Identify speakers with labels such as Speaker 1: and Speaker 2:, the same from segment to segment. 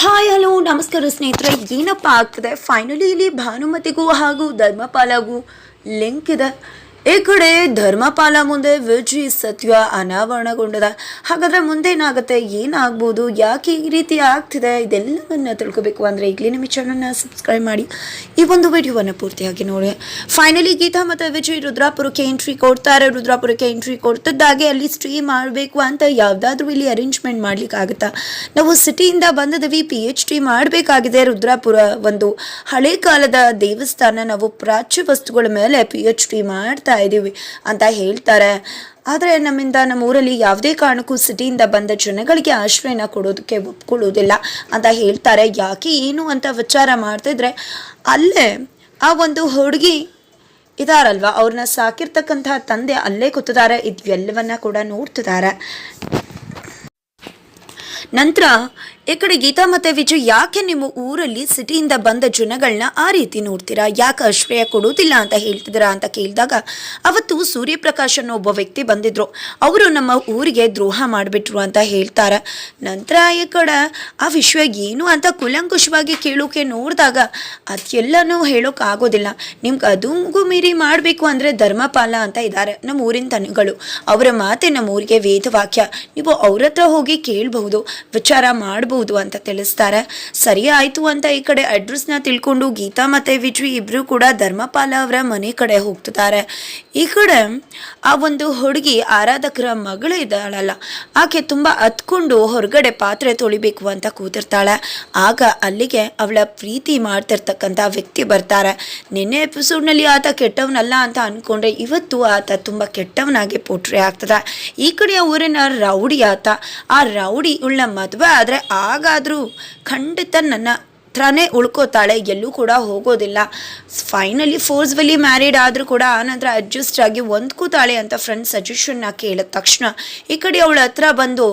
Speaker 1: Hi hello ನಮಸ್ಕಾರ ಸ್ನೇಹಿತರೆ. ಏನಪ್ಪ ಆಗ್ತದೆ? ಫೈನಲಿ ಇಲ್ಲಿ ಭಾನುಮತಿಗೂ ಹಾಗೂ ಧರ್ಮಪಾಲಗೂ ಲಿಂಕ್ ಇದೆ. ಈ ಕಡೆ ಧರ್ಮಪಾಲ ಮುಂದೆ ವಿಜಿ ಸತ್ಯ ಅನಾವರಣಗೊಂಡದ. ಹಾಗಾದ್ರೆ ಮುಂದೆ ಏನಾಗುತ್ತೆ ಏನಾಗ್ಬೋದು? ಯಾಕೆ ಈ ರೀತಿ ಆಗ್ತಿದೆ? ಇದೆಲ್ಲವನ್ನ ತಿಳ್ಕೋಬೇಕು ಅಂದ್ರೆ ಈಗಲೇ ನಿಮ್ಮ ಚಾನಲ್ನ ಸಬ್ಸ್ಕ್ರೈಬ್ ಮಾಡಿ. ಈ ಒಂದು ವಿಡಿಯೋವನ್ನು ಪೂರ್ತಿಯಾಗಿ ನೋಡಿ. ಫೈನಲಿ ಗೀತಾ ಮತ್ತು ವಿಜಯ್ ರುದ್ರಾಪುರಕ್ಕೆ ಎಂಟ್ರಿ ಕೊಡ್ತಾರೆ. ರುದ್ರಾಪುರಕ್ಕೆ ಎಂಟ್ರಿ ಕೊಡ್ತಿದ್ದಾಗೆ ಅಲ್ಲಿ ಸ್ಟ್ರೀಮ್ ಮಾಡಬೇಕು ಅಂತ ಯಾವುದಾದ್ರೂ ಇಲ್ಲಿ ಅರೇಂಜ್ಮೆಂಟ್ ಮಾಡ್ಲಿಕ್ಕೆ ಆಗುತ್ತಾ? ನಾವು ಸಿಟಿಯಿಂದ ಬಂದಿದ್ದೀವಿ ಪಿ ಎಚ್ ಡಿ ಮಾಡಬೇಕಾಗಿದೆ. ರುದ್ರಾಪುರ ಒಂದು ಹಳೆ ಕಾಲದ ದೇವಸ್ಥಾನ. ನಾವು ಪ್ರಾಚ್ಯ ವಸ್ತುಗಳ ಮೇಲೆ ಪಿ ಎಚ್ ಡಿ ಮಾಡ್ತಾ ಇದ್ದೀವಿ ಅಂತ ಹೇಳ್ತಾರೆ. ಆದರೆ ನಮ್ಮಿಂದ ನಮ್ಮ ಊರಲ್ಲಿ ಯಾವುದೇ ಕಾರಣಕ್ಕೂ ಸಿಟಿಯಿಂದ ಬಂದ ಜನಗಳಿಗೆ ಆಶ್ರಯನ ಕೊಡೋದಕ್ಕೆ ಒಪ್ಕೊಳ್ಳೋದಿಲ್ಲ ಅಂತ ಹೇಳ್ತಾರೆ. ಯಾಕೆ ಏನು ಅಂತ ವಿಚಾರ ಮಾಡ್ತಿದ್ರೆ ಅಲ್ಲೇ ಆ ಒಂದು ಹುಡುಗಿ ಇದಾರಲ್ವಾ? ಅವ್ರನ್ನ ಸಾಕಿರ್ತಕ್ಕಂತಹ ತಂದೆ ಅಲ್ಲೇ ಕೂತಿದ್ದಾರೆ. ಇದೆಲ್ಲವನ್ನ ಕೂಡ ನೋಡ್ತಿದ್ದಾರೆ. ನಂತರ ಈ ಕಡೆ ಗೀತಾ ಮತ್ತೆ ವಿಜಯ್ ಯಾಕೆ ನಿಮ್ಮ ಊರಲ್ಲಿ ಸಿಟಿಯಿಂದ ಬಂದ ಜನಗಳನ್ನ ಆ ರೀತಿ ನೋಡ್ತೀರಾ? ಯಾಕೆ ಆಶ್ರಯ ಕೊಡೋದಿಲ್ಲ ಅಂತ ಹೇಳ್ತಿದ್ದೀರಾ ಅಂತ ಕೇಳಿದಾಗ ಅವತ್ತು ಸೂರ್ಯಪ್ರಕಾಶ್ ಅನ್ನೋ ಒಬ್ಬ ವ್ಯಕ್ತಿ ಬಂದಿದ್ರು. ಅವರು ನಮ್ಮ ಊರಿಗೆ ದ್ರೋಹ ಮಾಡಿಬಿಟ್ರು ಅಂತ ಹೇಳ್ತಾರೆ. ನಂತರ ಈ ಕಡೆ ಆ ವಿಷಯ ಏನು ಅಂತ ಕುಲಂಕುಷವಾಗಿ ಕೇಳೋಕೆ ನೋಡಿದಾಗ ಅದೆಲ್ಲನೂ ಹೇಳೋಕೆ ಆಗೋದಿಲ್ಲ. ನಿಮ್ಗೆ ಅದೂ ಮೀರಿ ಮಾಡಬೇಕು ಅಂದರೆ ಧರ್ಮಪಾಲ ಅಂತ ಇದ್ದಾರೆ ನಮ್ಮ ಊರಿನ ತನುಗಳು. ಅವರ ಮಾತೆ ನಮ್ಮ ಊರಿಗೆ ವೇದವಾಕ್ಯ. ನೀವು ಅವ್ರ ಹೋಗಿ ಕೇಳಬಹುದು. ವಿಚಾರ ಮಾಡಬಹುದು ಅಂತ ತಿಳಿಸ್ತಾರೆ. ಸರಿ ಆಯಿತು ಅಂತ ಈ ಕಡೆ ಅಡ್ರೆಸ್ನ ತಿಳ್ಕೊಂಡು ಗೀತಾ ಮತ್ತೆ ವಿಜಯ್ ಇಬ್ರು ಕೂಡ ಧರ್ಮಪಾಲ ಅವರ ಮನೆ ಕಡೆ ಹೋಗ್ತಿದ್ದಾರೆ. ಈ ಕಡೆ ಆ ಒಂದು ಹುಡುಗಿ ಆರಾಧಕರ ಮಗಳು ಇದ್ದಾಳಲ್ಲ. ಆಕೆ ತುಂಬಾ ಹತ್ಕೊಂಡು ಹೊರಗಡೆ ಪಾತ್ರೆ ತೊಳಿಬೇಕು ಅಂತ ಕೂತಿರ್ತಾಳೆ. ಆಗ ಅಲ್ಲಿಗೆ ಅವಳ ಪ್ರೀತಿ ಮಾಡ್ತಿರ್ತಕ್ಕಂಥ ವ್ಯಕ್ತಿ ಬರ್ತಾರೆ. ನಿನ್ನೆ ಎಪಿಸೋಡ್ನಲ್ಲಿ ಆತ ಕೆಟ್ಟವನಲ್ಲ ಅಂತ ಅನ್ಕೊಂಡ್ರೆ ಇವತ್ತು ಆತ ತುಂಬಾ ಕೆಟ್ಟವನಾಗಿ ಪೋಟ್ರೆ ಆಗ್ತದೆ. ಈ ಕಡೆಯ ಊರಿನ ರೌಡಿ ಆತ. ಆ ರೌಡಿ ಉಳ್ಳ ಮದುವೆ ಆದರೆ ಆಗಾದರೂ ಖಂಡಿತ ನನ್ನ ಹತ್ರನೇ ಉಳ್ಕೋತಾಳೆ, ಎಲ್ಲೂ ಕೂಡ ಹೋಗೋದಿಲ್ಲ. ಫೈನಲಿ ಫೋರ್ಸ್ವಲಿ ಮ್ಯಾರಿಡ್ ಆದರೂ ಕೂಡ ಆನಂತರ ಅಡ್ಜಸ್ಟ್ ಆಗಿ ಹೊಂದ್ಕೋತಾಳೆ ಅಂತ ಫ್ರೆಂಡ್ ಸಜೆಷನ್ನ ಕೇಳಿದ ತಕ್ಷಣ ಈ ಕಡೆ ಅವಳ ಹತ್ರ ಬಂದು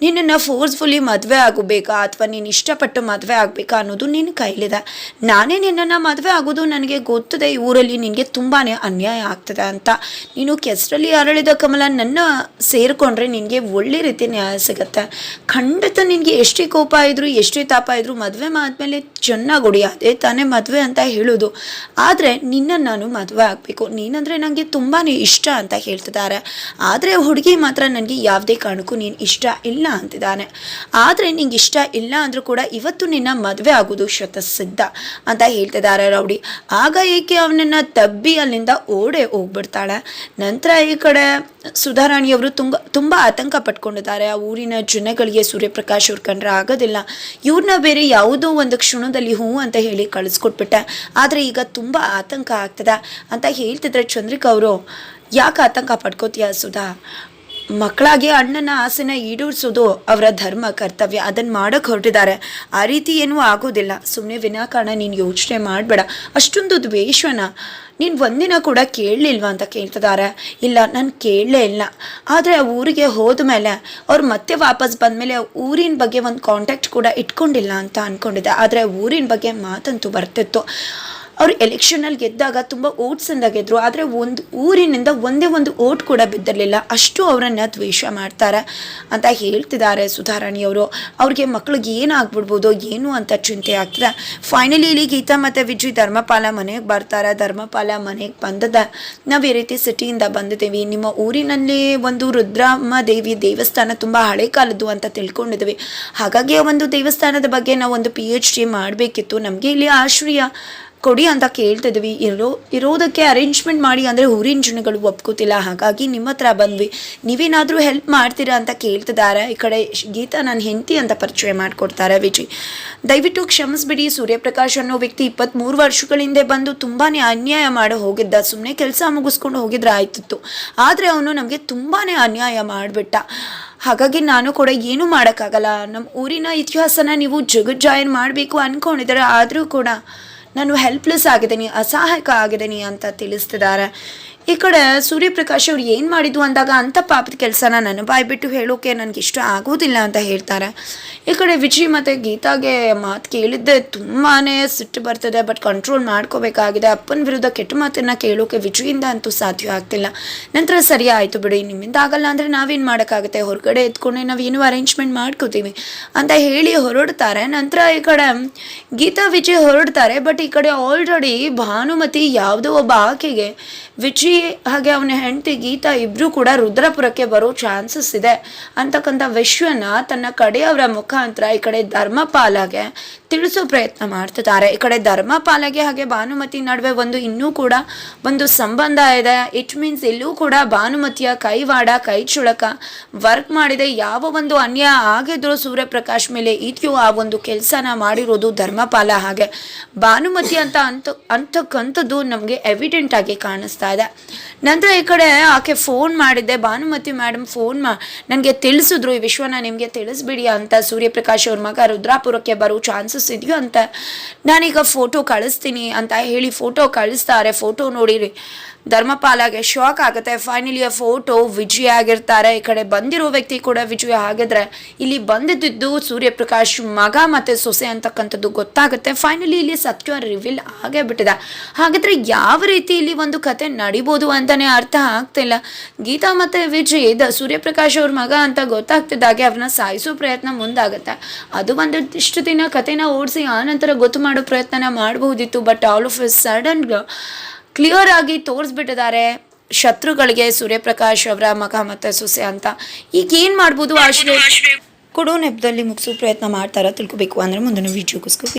Speaker 1: ನಿನ್ನನ್ನು ಫೋರ್ಸ್ಫುಲಿ ಮದುವೆ ಆಗಬೇಕಾ ಅಥವಾ ನೀನು ಇಷ್ಟಪಟ್ಟು ಮದುವೆ ಆಗಬೇಕಾ ಅನ್ನೋದು ನಿನ್ನ ಕೈಲಿದೆ. ನಾನೇ ನಿನ್ನನ್ನು ಮದುವೆ ಆಗೋದು ನನಗೆ ಗೊತ್ತಿದೆ ಊರಲ್ಲಿ ನಿನಗೆ ತುಂಬಾ ಅನ್ಯಾಯ ಆಗ್ತದೆ ಅಂತ. ನೀನು ಕೆಸರಲ್ಲಿ ಅರಳಿದ ಕಮಲ ನನ್ನ ಸೇರಿಕೊಂಡ್ರೆ ನಿನಗೆ ಒಳ್ಳೆ ರೀತಿ ನ್ಯಾಯ ಸಿಗುತ್ತೆ. ಖಂಡಿತ ನಿನಗೆ ಎಷ್ಟೇ ಕೋಪ ಇದ್ರು ಎಷ್ಟೇ ತಾಪ ಇದ್ರು ಮದುವೆ ಆದಮೇಲೆ ಚೆನ್ನಾಗಿ ಅದೇ ತಾನೇ ಮದುವೆ ಅಂತ ಹೇಳೋದು. ಆದರೆ ನಿನ್ನ ನಾನು ಮದುವೆ ಆಗಬೇಕು. ನೀನಂದರೆ ನನಗೆ ತುಂಬಾ ಇಷ್ಟ ಅಂತ ಹೇಳ್ತಿದ್ದಾರೆ. ಆದರೆ ಹುಡುಗಿ ಮಾತ್ರ ನನಗೆ ಯಾವುದೇ ಕಾರಣಕ್ಕೂ ನೀನು ಇಷ್ಟ ಇಲ್ಲ ಅಂತಿದ್ದಾನೆ. ಆದರೆ ನಿಂಗೆ ಇಷ್ಟ ಇಲ್ಲ ಅಂದರೂ ಕೂಡ ಇವತ್ತು ನಿನ್ನ ಮದುವೆ ಆಗೋದು ಶತಸಿದ್ಧ ಅಂತ ಹೇಳ್ತಿದ್ದಾರೆ ರೌಡಿ. ಆಗ ಏಕೆ ಅವನನ್ನು ತಬ್ಬಿ ಅಲ್ಲಿಂದ ಓಡೆ ಹೋಗ್ಬಿಡ್ತಾಳೆ? ನಂತರ ಈ ಕಡೆ ಸುಧಾರಾಣಿಯವರು ತುಂಬ ತುಂಬ ಆತಂಕ ಪಟ್ಕೊಂಡಿದ್ದಾರೆ. ಆ ಊರಿನ ಜನಗಳಿಗೆ ಸೂರ್ಯಪ್ರಕಾಶ್ ಅವ್ರು ಕಂಡ್ರೆ ಆಗೋದಿಲ್ಲ. ಇವ್ರನ್ನ ಬೇರೆ ಯಾವುದೋ ಒಂದು ಕ್ಷಣದಲ್ಲಿ ಹ್ಞೂ ಅಂತ ಹೇಳಿ ಕಳಿಸ್ಕೊಟ್ಬಿಟ್ಟೆ. ಆದರೆ ಈಗ ತುಂಬ ಆತಂಕ ಆಗ್ತದೆ ಅಂತ ಹೇಳ್ತಿದ್ರೆ ಚಂದ್ರಿಕಾ ಅವರು, ಯಾಕೆ ಆತಂಕ ಪಡ್ಕೋತೀಯ ಸುಧಾ? ಮಕ್ಕಳಾಗಿ ಅಣ್ಣನ ಆಸೆನ ಈಡೂರಿಸೋದು ಅವರ ಧರ್ಮ, ಕರ್ತವ್ಯ. ಅದನ್ನು ಮಾಡೋಕ್ಕೆ ಹೊರಟಿದ್ದಾರೆ. ಆ ರೀತಿ ಏನೂ ಆಗೋದಿಲ್ಲ. ಸುಮ್ಮನೆ ವಿನಾಕಾರಣ ನೀನು ಯೋಚನೆ ಮಾಡಬೇಡ. ಅಷ್ಟೊಂದು ದ್ವೇಷನ ನೀನು ಒಂದಿನ ಕೂಡ ಕೇಳಲಿಲ್ವಾ ಅಂತ ಕೇಳ್ತಿದ್ದಾರೆ. ಇಲ್ಲ, ನಾನು ಕೇಳಲೇ ಇಲ್ಲ. ಆದರೆ ಊರಿಗೆ ಹೋದ ಮೇಲೆ, ಅವ್ರು ಮತ್ತೆ ವಾಪಸ್ ಬಂದಮೇಲೆ ಊರಿನ ಬಗ್ಗೆ ಒಂದು ಕಾಂಟ್ಯಾಕ್ಟ್ ಕೂಡ ಇಟ್ಕೊಂಡಿಲ್ಲ ಅಂತ ಅಂದ್ಕೊಂಡಿದ್ದೆ ಆದರೆ ಊರಿನ ಬಗ್ಗೆ ಮಾತಂತೂ ಬರ್ತಿತ್ತು. ಅವ್ರು ಎಲೆಕ್ಷನಲ್ಲಿ ಗೆದ್ದಾಗ ತುಂಬ ಓಟ್ಸಿಂದ ಗೆದ್ದರು ಆದರೆ ಒಂದು ಊರಿನಿಂದ ಒಂದೇ ಒಂದು ಓಟ್ ಕೂಡ ಬಿದ್ದಿರಲಿಲ್ಲ. ಅಷ್ಟು ಅವರನ್ನು ದ್ವೇಷ ಮಾಡ್ತಾರೆ ಅಂತ ಹೇಳ್ತಿದ್ದಾರೆ ಸುಧಾರಾಣಿಯವರು ಅವ್ರಿಗೆ ಮಕ್ಳಿಗೆ ಏನಾಗ್ಬಿಡ್ಬೋದು ಏನು ಅಂತ ಚಿಂತೆ ಆಗ್ತದೆ. ಫೈನಲಿ ಇಲ್ಲಿ ಗೀತಾ ಮತ್ತು ವಿಜಯ್ ಧರ್ಮಪಾಲ ಮನೆಗೆ ಬರ್ತಾರೆ. ಧರ್ಮಪಾಲ ಮನೆಗೆ ಬಂದದ. ನಾವು ಈ ರೀತಿ ಸಿಟಿಯಿಂದ ಬಂದಿದ್ದೀವಿ. ನಿಮ್ಮ ಊರಿನಲ್ಲಿ ಒಂದು ರುದ್ರಮ್ಮ ದೇವಿ ದೇವಸ್ಥಾನ ತುಂಬ ಹಳೆ ಕಾಲದ್ದು ಅಂತ ತಿಳ್ಕೊಂಡಿದ್ವಿ. ಹಾಗಾಗಿ ಒಂದು ದೇವಸ್ಥಾನದ ಬಗ್ಗೆ ನಾವು ಒಂದು ಪಿ ಎಚ್ ಡಿ ಮಾಡಬೇಕಿತ್ತು. ನಮಗೆ ಇಲ್ಲಿ ಆಶ್ರಯ ಕೊಡಿ ಅಂತ ಕೇಳ್ತಿದ್ವಿ. ಇರೋ, ಇರೋದಕ್ಕೆ ಅರೇಂಜ್ಮೆಂಟ್ ಮಾಡಿ ಅಂದರೆ ಊರಿನ ಜನಗಳು ಒಪ್ಕೋತಿಲ್ಲ. ಹಾಗಾಗಿ ನಿಮ್ಮ ಹತ್ರ ಬಂದ್ವಿ. ನೀವೇನಾದರೂ ಹೆಲ್ಪ್ ಮಾಡ್ತೀರಾ ಅಂತ ಕೇಳ್ತಿದ್ದಾರೆ. ಈ ಕಡೆ ಗೀತಾ ನನ್ನ ಹೆಂಡತಿ ಅಂತ ಪರಿಚಯ ಮಾಡಿಕೊಡ್ತಾರೆ ವಿಜಯ್ ದಯವಿಟ್ಟು ಕ್ಷಮಿಸ್ಬಿಡಿ. ಸೂರ್ಯಪ್ರಕಾಶ್ ಅನ್ನೋ ವ್ಯಕ್ತಿ ಇಪ್ಪತ್ತ್ಮೂರು ವರ್ಷಗಳ ಹಿಂದೆ ಬಂದು ತುಂಬಾ ಅನ್ಯಾಯ ಮಾಡಿ ಹೋಗಿದ್ದ. ಸುಮ್ಮನೆ ಕೆಲಸ ಮುಗಿಸ್ಕೊಂಡು ಹೋಗಿದ್ರೆ ಆಯ್ತಿತ್ತು. ಆದರೆ ಅವನು ನಮಗೆ ತುಂಬಾ ಅನ್ಯಾಯ ಮಾಡಿಬಿಟ್ಟ. ಹಾಗಾಗಿ ನಾನು ಕೂಡ ಏನೂ ಮಾಡೋಕ್ಕಾಗಲ್ಲ. ನಮ್ಮ ಊರಿನ ಇತಿಹಾಸನ ನೀವು ಜಗಜ್ಜಾಯನ್ ಮಾಡಬೇಕು ಅಂದ್ಕೊಂಡಿದ್ದಾರೆ ಆದರೂ ಕೂಡ ನಾನು ಹೆಲ್ಪ್ಲೆಸ್ ಆಗಿದ್ದೀನಿ ಅಸಹಾಯಕ ಆಗಿದ್ದೀನಿ ಅಂತ ತಿಳಿಸ್ತಿದ್ದಾರೆ. ಈ ಕಡೆ ಸೂರ್ಯಪ್ರಕಾಶ್ ಅವ್ರು ಏನು ಮಾಡಿದ್ವು ಅಂದಾಗ ಅಂಥ ಪಾಪದ ಕೆಲಸನ ನಾನು ಬಾಯ್ಬಿಟ್ಟು ಹೇಳೋಕೆ ನನಗೆ ಇಷ್ಟ ಆಗೋದಿಲ್ಲ ಅಂತ ಹೇಳ್ತಾರೆ. ಈ ಕಡೆ ವಿಜಯ್ ಮತ್ತು ಗೀತಾಗೆ ಮಾತು ಕೇಳಿದ್ದೆ ತುಂಬಾ ಸಿಟ್ಟು ಬರ್ತದೆ ಬಟ್ ಕಂಟ್ರೋಲ್ ಮಾಡ್ಕೋಬೇಕಾಗಿದೆ. ಅಪ್ಪನ ವಿರುದ್ಧ ಕೆಟ್ಟ ಮಾತನ್ನು ಕೇಳೋಕೆ ವಿಜಯಿಂದ ಅಂತೂ ಸಾಧ್ಯ ಆಗ್ತಿಲ್ಲ. ನಂತರ ಸರಿ ಆಯಿತು ಬಿಡಿ, ನಿಮ್ಮಿಂದ ಆಗಲ್ಲ ಅಂದರೆ ನಾವೇನು ಮಾಡೋಕ್ಕಾಗುತ್ತೆ? ಹೊರಗಡೆ ಎತ್ಕೊಂಡೆ ನಾವು ಏನು ಅರೇಂಜ್ಮೆಂಟ್ ಮಾಡ್ಕೋತೀವಿ ಅಂತ ಹೇಳಿ ಹೊರಡ್ತಾರೆ. ನಂತರ ಈ ಕಡೆ ಗೀತಾ, ವಿಜಯ್ ಹೊರಡ್ತಾರೆ ಬಟ್ ಈ ಕಡೆ ಆಲ್ರೆಡಿ ಭಾನುಮತಿ ಯಾವುದೋ ಒಬ್ಬ ಆಕೆಗೆ ವಿಜಯ್ ಹಾಗೆ ಅವನ ಹೆಂಡತಿ ಗೀತಾ ಇಬ್ರು ಕೂಡ ರುದ್ರಪುರಕ್ಕೆ ಬರೋ ಚಾನ್ಸಸ್ ಇದೆ. ಅಂತಕ್ಕಂಥ ವಿಶ್ವನ ತನ್ನ ಕಡೆಯವರ ಮುಖಾಂತರ ಈ ಕಡೆ ಧರ್ಮಪಾಲಗೆ ತಿಳಿಸೋ ಪ್ರಯತ್ನ ಮಾಡ್ತಿದ್ದಾರೆ. ಈ ಕಡೆ ಧರ್ಮಪಾಲಗೆ ಹಾಗೆ ಭಾನುಮತಿ ನಡುವೆ ಒಂದು ಇನ್ನೂ ಕೂಡ ಒಂದು ಸಂಬಂಧ ಇದೆ. ಇಟ್ ಮೀನ್ಸ್ ಇಲ್ಲೂ ಕೂಡ ಭಾನುಮತಿಯ ಕೈವಾಡ ಕೈ ಚುಳಕ ವರ್ಕ್ ಮಾಡಿದೆ. ಯಾವ ಒಂದು ಅನ್ಯಾಯ ಆಗಿದ್ರು ಸೂರ್ಯಪ್ರಕಾಶ್ ಮೇಲೆ ಇದೆಯೋ ಆ ಒಂದು ಕೆಲಸನ ಮಾಡಿರೋದು ಧರ್ಮಪಾಲ ಹಾಗೆ. ಭಾನುಮತಿ ಅಂತ ಅಂತ, ಅಂತಕ್ಕಂಥದ್ದು ನಮಗೆ ಎವಿಡೆಂಟ್ ಆಗಿ ಕಾಣಿಸ್ತಾ ಇದೆ. ನಂತರ ಈ ಕಡೆ ಆಕೆ ಫೋನ್ ಮಾಡಿದ್ದೆ, ಭಾನುಮತಿ ಮೇಡಮ್ ಫೋನ್ ಮಾ, ನನಗೆ ತಿಳಿಸಿದ್ರು, ಈ ವಿಶ್ವನ ನಿಮಗೆ ತಿಳಿಸ್ಬಿಡಿ ಅಂತ, ಸೂರ್ಯಪ್ರಕಾಶ್ ಅವ್ರ ಮಗ ರುದ್ರಾಪುರಕ್ಕೆ ಬರೋ ಚಾನ್ಸಸ್ ಇದೆಯೋ ಅಂತ. ನಾನೀಗ ಫೋಟೋ ಕಳಿಸ್ತೀನಿ ಅಂತ ಹೇಳಿ ಫೋಟೋ ಕಳಿಸ್ತಾರೆ ಫೋಟೋ ನೋಡಿರಿ. ಧರ್ಮಪಾಲಾಗೆ ಶಾಕ್ ಆಗುತ್ತೆ. ಫೈನಲಿ ಫೋಟೋ ವಿಜಯ ಆಗಿರ್ತಾರೆ. ಈ ಕಡೆ ಬಂದಿರೋ ವ್ಯಕ್ತಿ ಕೂಡ ವಿಜಯ ಆಗಿದ್ರೆ ಇಲ್ಲಿ ಬಂದಿದ್ದು ಸೂರ್ಯಪ್ರಕಾಶ್ ಮಗ ಮತ್ತೆ ಸೊಸೆ ಅಂತಕ್ಕಂಥದ್ದು ಗೊತ್ತಾಗುತ್ತೆ. ಫೈನಲಿ ಇಲ್ಲಿ ಸತ್ಯ ರಿವೀಲ್ ಆಗೇ ಬಿಟ್ಟಿದೆ ಹಾಗಾದ್ರೆ ಯಾವ ರೀತಿ ಇಲ್ಲಿ ಒಂದು ಕತೆ ನಡಿಬೋದು ಅಂತಾನೆ ಅರ್ಥ ಆಗ್ತಿಲ್ಲ ಗೀತಾ ಮತ್ತೆ ವಿಜಯ್ ದ ಸೂರ್ಯಪ್ರಕಾಶ್ ಅವ್ರ ಮಗ ಅಂತ ಗೊತ್ತಾಗ್ತಿದ್ದಾಗೆ ಅವ್ರನ್ನ ಸಾಯಿಸೋ ಪ್ರಯತ್ನ ಮುಂದಾಗುತ್ತೆ. ಅದು ಒಂದಿಷ್ಟು ದಿನ ಕತೆನ ಓಡಿಸಿ ಆನಂತರ ಗೊತ್ತು ಮಾಡೋ ಪ್ರಯತ್ನ ಮಾಡಬಹುದಿತ್ತು but all of a sudden clear ಆಗಿ ತೋರಿಸ್ಬಿಟ್ಟಿದ್ದಾರೆ ಶತ್ರುಗಳಿಗೆ ಸೂರ್ಯಪ್ರಕಾಶ್ ಅವರ ಮಗ ಮತ್ತೆ ಸೊಸೆ ಅಂತ. ಈಗ ಏನು ಮಾಡ್ಬೋದು? ಆಶ್ರಯ ಕೊಡೋ ನೆಪದಲ್ಲಿ ಮುಗಿಸೋ ಪ್ರಯತ್ನ ಮಾಡ್ತಾರ ತಿಳ್ಕೊಬೇಕು ಅಂದ್ರೆ ಮುಂದಿನ ವಿಡಿಯೋಗೋಸ್ಕರ